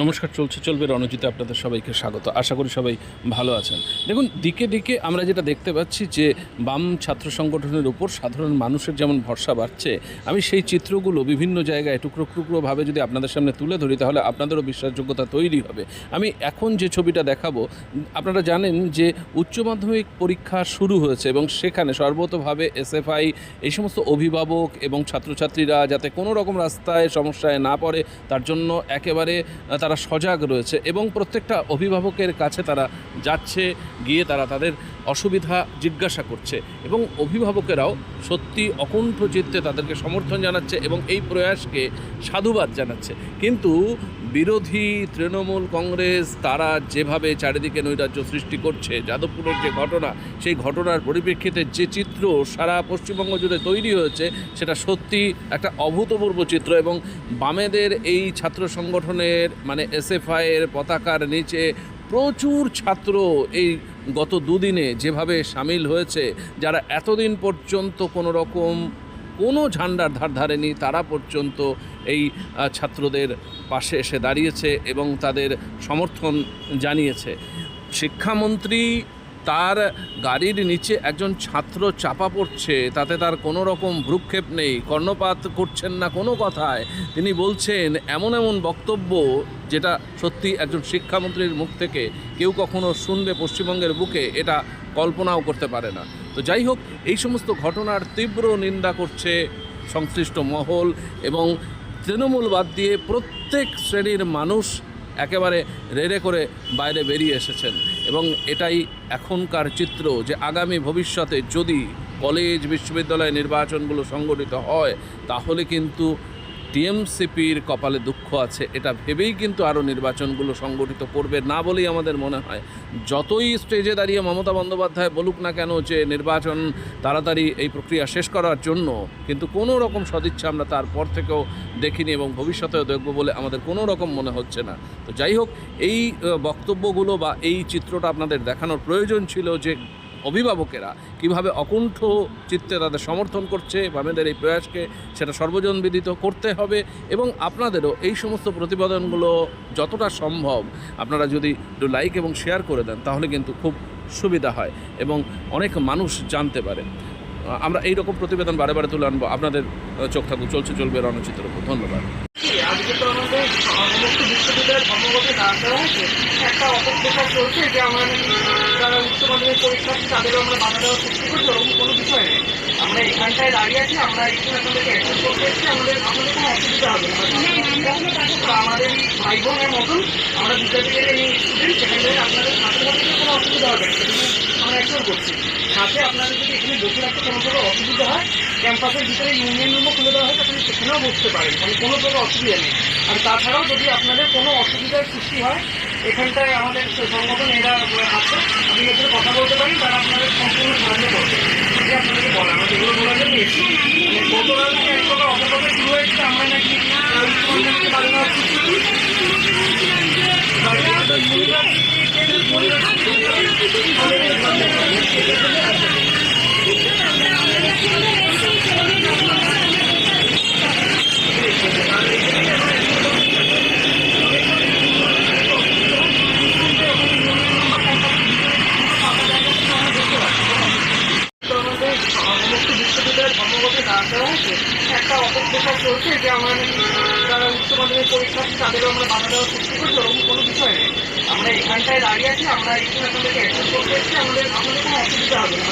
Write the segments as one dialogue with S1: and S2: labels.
S1: নমস্কার, চলছে, চলবে রণজিতে আপনাদের সবাইকে স্বাগত। আশা করি সবাই ভালো আছেন। দেখুন, দিকে দিকে আমরা যেটা দেখতে পাচ্ছি যে বাম ছাত্র সংগঠনের উপর সাধারণ মানুষের যেমন ভরসা বাড়ছে, আমি সেই চিত্রগুলো বিভিন্ন জায়গায় টুকরো টুকরোভাবে যদি আপনাদের সামনে তুলে ধরি, তাহলে আপনাদেরও বিশ্বাসযোগ্যতা তৈরি হবে। আমি এখন যে ছবিটা দেখাবো, আপনারা জানেন যে উচ্চ মাধ্যমিক পরীক্ষা শুরু হয়েছে এবং সেখানে সর্বতভাবে এসএফআই, এই সমস্ত অভিভাবক এবং ছাত্রছাত্রীরা যাতে কোনো রকম রাস্তায় সমস্যায় না পড়ে, তার জন্য একেবারে তারা সজাগ রয়েছে এবং প্রত্যেকটা অভিভাবকের কাছে তারা যাচ্ছে, গিয়ে তারা তাদের অসুবিধা জিজ্ঞাসা করছে এবং অভিভাবকেরাও সত্যি অকুণ্ঠ চিত্তে তাদেরকে সমর্থন জানাচ্ছে এবং এই প্রয়াসকে সাধুবাদ জানাচ্ছে। কিন্তু বিরোধী তৃণমূল কংগ্রেস, তারা যেভাবে চারিদিকে নৈরাজ্য সৃষ্টি করছে, যাদবপুরের যে ঘটনা, সেই ঘটনার পরিপ্রেক্ষিতে যে চিত্র সারা পশ্চিমবঙ্গ জুড়ে তৈরি হয়েছে, সেটা সত্যি একটা অভূতপূর্ব চিত্র এবং বামেদের এই ছাত্র সংগঠনের মানে এসএফআই এর পতাকার নিচে প্রচুর ছাত্র এই গত দুদিনে যেভাবে সামিল হয়েছে, যারা এতদিন পর্যন্ত কোনো রকম কোনো ঝান্ডার ধার ধারেনি, তারা পর্যন্ত এই ছাত্রদের পাশে এসে দাঁড়িয়েছে এবং তাদের সমর্থন জানিয়েছে। শিক্ষামন্ত্রী তার গাড়ির নিচে একজন ছাত্র চাপা পড়ছে, তাতে তার কোনো রকম ভ্রুক্ষেপ নেই, কর্ণপাত করছেন না কোনো কথায়। তিনি বলছেন, এমন এমন বক্তব্য যেটা সত্যি একজন শিক্ষামন্ত্রীর মুখ থেকে কেউ কখনো শুনবে পশ্চিমবঙ্গের বুকে এটা কল্পনাও করতে পারে না। তো যাই হোক, এই সমস্ত ঘটনার তীব্র নিন্দা করছে সংশ্লিষ্ট মহল এবং তৃণমূল বাদ দিয়ে প্রত্যেক শ্রেণির মানুষ একেবারে রেড়ে করে বাইরে বেরিয়ে এসেছেন। এবং এটাই এখনকার চিত্র যে আগামী ভবিষ্যতে যদি কলেজ, বিশ্ববিদ্যালয় নির্বাচনগুলো সংগঠিত হয়, তাহলে কিন্তু টিএমসিপির কপালে দুঃখ আছে, এটা ভেবেই কিন্তু আরও নির্বাচনগুলো সংগঠিত করবে না বলেই আমাদের মনে হয়। যতই স্টেজে দাঁড়িয়ে মমতা বন্দ্যোপাধ্যায় বলুক না কেন যে নির্বাচন তাড়াতাড়ি এই প্রক্রিয়া শেষ করার জন্য, কিন্তু কোনো রকম সদিচ্ছা আমরা তারপর থেকেও দেখিনি এবং ভবিষ্যতেও দেখব বলে আমাদের কোনো রকম মনে হচ্ছে না। তো যাই হোক, এই বক্তব্যগুলো বা এই চিত্রটা আপনাদের দেখানোর প্রয়োজন ছিল যে অভিভাবকেরা কীভাবে অকুণ্ঠ চিত্তে তাদের সমর্থন করছে, বামেদের এই প্রয়াসকে সেটা সর্বজনবিদিত করতে হবে এবং আপনাদেরও এই সমস্ত প্রতিবেদনগুলো যতটা সম্ভব আপনারা যদি একটু লাইক এবং শেয়ার করে দেন, তাহলে কিন্তু খুব সুবিধা হয় এবং অনেক মানুষ জানতে পারে। আমরা এই রকম প্রতিবেদন বারে বারে তুলে আনব, আপনাদের চোখ থাকুক, চলছে, চলবে রণচিত্রের উপর ধন্যবাদ
S2: সমস্ত ধর্মঘটে দাঁড় হয়েছে? একটা অপপ্রচার চলছে যে আমরা, যারা উচ্চ মাধ্যমিক পরীক্ষার্থী তাদেরও আমরা বাধা দেওয়ার চেষ্টা কোনো বিষয় নেই। আমরা এখানটায় দাঁড়িয়ে আছি, আমরা এখানে আপনাদেরকে অ্যাক্সেস করতে এসেছি, আমাদের কোনো অসুবিধা হবে না। আমাদের ভাই বোনের মতন আমরা বিদ্যাপীঠের এই সেখান আপনাদের কোনো অসুবিধা হবে না। আমরা অ্যাকশন করছি। সাথে আপনাদের যদি এখানে বসে রাখতে কোনো অসুবিধা হয় ক্যাম্পাসের ভিতরে ইউনিয়ন রুমও খুলে দেওয়া হয় তাহলে সেখানেও বসতে পারেন। মানে কোনো প্রকার অসুবিধা নেই। আর তাছাড়াও যদি আপনাদের কোনো অসুবিধার সৃষ্টি হয় এখানটায় আমাদের সংগঠন এরা আছে আপনি এখানে কথা বলতে পারেন তারা আপনাদের সম্পূর্ণ সাহায্য করবে। যে আপনাদেরকে বলে আমরা যেগুলো জন্য এসেছি। মানে গতকাল থেকে এক প্রকার অপকথা শুরু হয়েছে আমরা নাকি বাড়ি অপপ্রচার চলছে যে আমরা, যারা উচ্চ মাধ্যমিক পরীক্ষার্থী তাদেরও আমরা বাধা দেওয়ার চেষ্টা করছি, ওরকম কোনো বিষয় নেই। আমরা এখানটায় দাঁড়িয়ে আছি, আমরা এখানে আপনাদেরকে অ্যাক্সেস করতে এসেছি, আমাদের আমাদের কোনো অসুবিধা হবে না।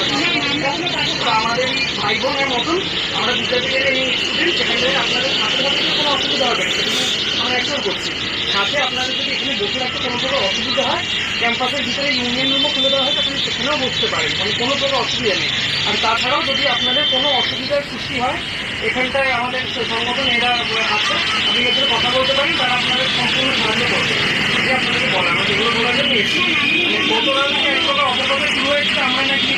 S2: আমাদের ভাই বোনের মতন আমরা বিদ্যাপীঠের এই স্টুডেন্ট সেখান থেকে আপনাদের ছাত্রছাত্রীদের কোনো অসুবিধা হবে না। আমরা অ্যাকশন করছি। সাথে আপনাদের যদি এখানে বসে রাখতে কোনো প্রকার অসুবিধা হয়, ক্যাম্পাসের ভিতরে ইউনিয়ন রুমও খুলে দেওয়া হয়, তাহলে সেখানেও বসতে পারেন মানে কোনো প্রকার অসুবিধা নেই। আর তাছাড়াও যদি আপনাদের কোনো অসুবিধার সৃষ্টি হয় এখানটায় আমাদের সংগঠন, এরা আছে আমি এদের কথা বলতে পারি, তারা আপনাদের সম্পূর্ণ সাহায্য করবে যে আপনাদেরকে বলে আমরা যেগুলো বলার জন্য এসেছি। গতকাল থেকে এক প্রকার অপকথা শুরু হয়েছে আমরা নাকি